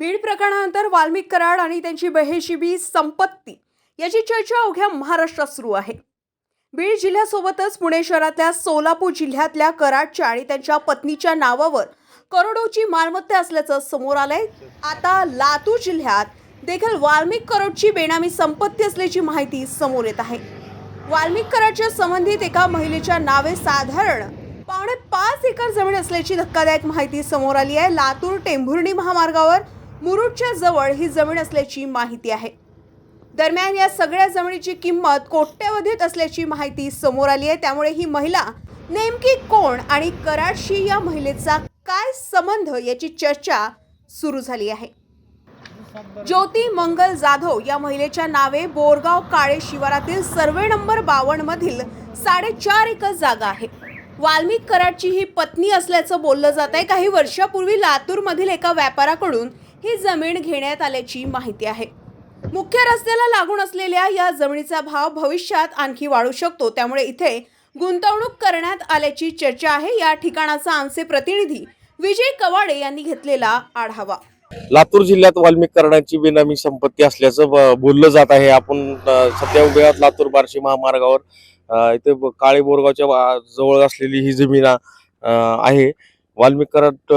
बीड प्रकरणानंतर वाल्मिक कराड आणि त्यांची बहेशिबी संपत्ती याची चर्चा अवघ्या महाराष्ट्रात सुरू आहे. बीड जिल्ह्यासोबतच पुणे शहरातल्या सोलापूर जिल्ह्यातल्या कराडच्या आणि त्यांच्या पत्नीच्या नावावर करोडोची मालमत्ता असल्याचं समोर आलंय. आता लातूर जिल्ह्यात देखील वाल्मिक करोडची बेनामी संपत्ती असल्याची माहिती समोर येत आहे. वाल्मिक कराडच्या संबंधित एका महिलेच्या नावे साधारण पावणे पाच एकर जमीन असल्याची धक्कादायक माहिती समोर आली आहे. लातूर टेंभुर्णी महामार्गावर मुरुडच्या जवळ ही जमीन असल्याची माहिती आहे. दरम्यान या सगळ्या जमिनीची किंमत कोट्यवधीत असल्याची माहिती समोर आली आहे. त्यामुळे ही महिला नेमकी कोण आणि कराडशी या महिलेचा काय संबंध याची चर्चा सुरू झाली आहे. ज्योती मंगल जाधव या महिलेच्या नावे बोरगाव काळे शिवारातील सर्वे नंबर बावन्न मधील साडेचार एकर जागा आहे. वाल्मिक कराडची ही पत्नी असल्याचं बोललं जात आहे काही वर्षापूर्वी लातूरमधील एका व्यापाऱ्याकडून ही जमीन घेण्यात आल्याची माहिती आहे. मुख्य रस्त्याला लागून असलेल्या या जमिनीचा भाव भविष्यात आणखी वाढू शकतो. त्यामुळे इथे गुंतवणूक करण्यात आल्याची चर्चा आहे. या ठिकाणाचा आमचे प्रतिनिधी विजय कवाडे यांनी घेतलेला आढावा. लातूर जिल्ह्यात वाल्मिक करणाची बेनामी संपत्ती असल्याचं बोललं जात आहे. आपण सध्या उभे लातूर बार्शी महामार्गावर. इथे काळेबोरगावच्या काळे बोरगावच्या जवळ असलेली ही जमीन आहे. वाल्मिकराट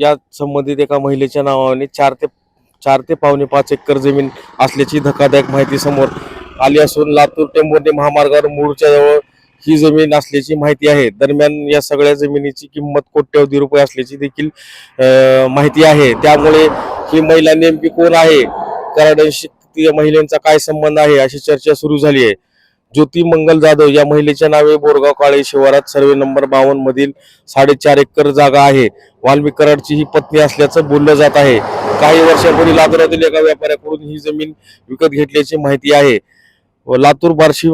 या संबंधित एका महिलेच्या नावाने चार ते चार ते पावणे पाच एकर जमीन असल्याची धक्कादायक माहिती समोर आली असून लातूर टेंभुर्णी महामार्गावर मूळच्या जवळ ही जमीन असल्याची माहिती आहे. दरम्यान या सगळ्या जमिनीची किंमत कोट्यवधी रुपये असल्याची देखील माहिती आहे. त्यामुळे ही महिला नेमकी कोण आहे? कराडांशी महिलांचा काय संबंध आहे? अशी चर्चा सुरू झाली आहे. ज्योती मंगल जाधव या महिलेच्या नावे बोरगाव काळे शिवारात सर्वे नंबर बावन्न मधील साडेचार एकर जागा आहे. वाल्मी कराडची ही पत्नी असल्याचं बोललं जात आहे. काही वर्षापूर्वी लातूरातील एका व्यापाऱ्याकडून ही जमीन विकत घेतल्याची माहिती आहे. व लातूर बार्शी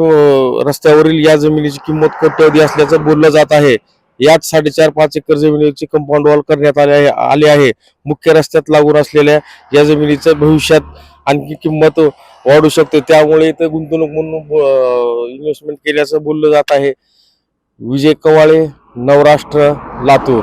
रस्त्यावरील या जमिनीची किंमत कोट्यवधी असल्याचं बोललं जात आहे. यात साडेचार पाच एकर जमिनीची कंपाऊंड वॉल करण्यात आले आले आहे. मुख्य रस्त्यात लागून असलेल्या या जमिनीचं भविष्यात आणखी किंमत वाढू शकते. त्यामुळे इथं गुंतवणूक म्हणून इन्व्हेस्टमेंट केल्याचं बोललं जात आहे. विजय कवाळे नवराष्ट्र लातूर.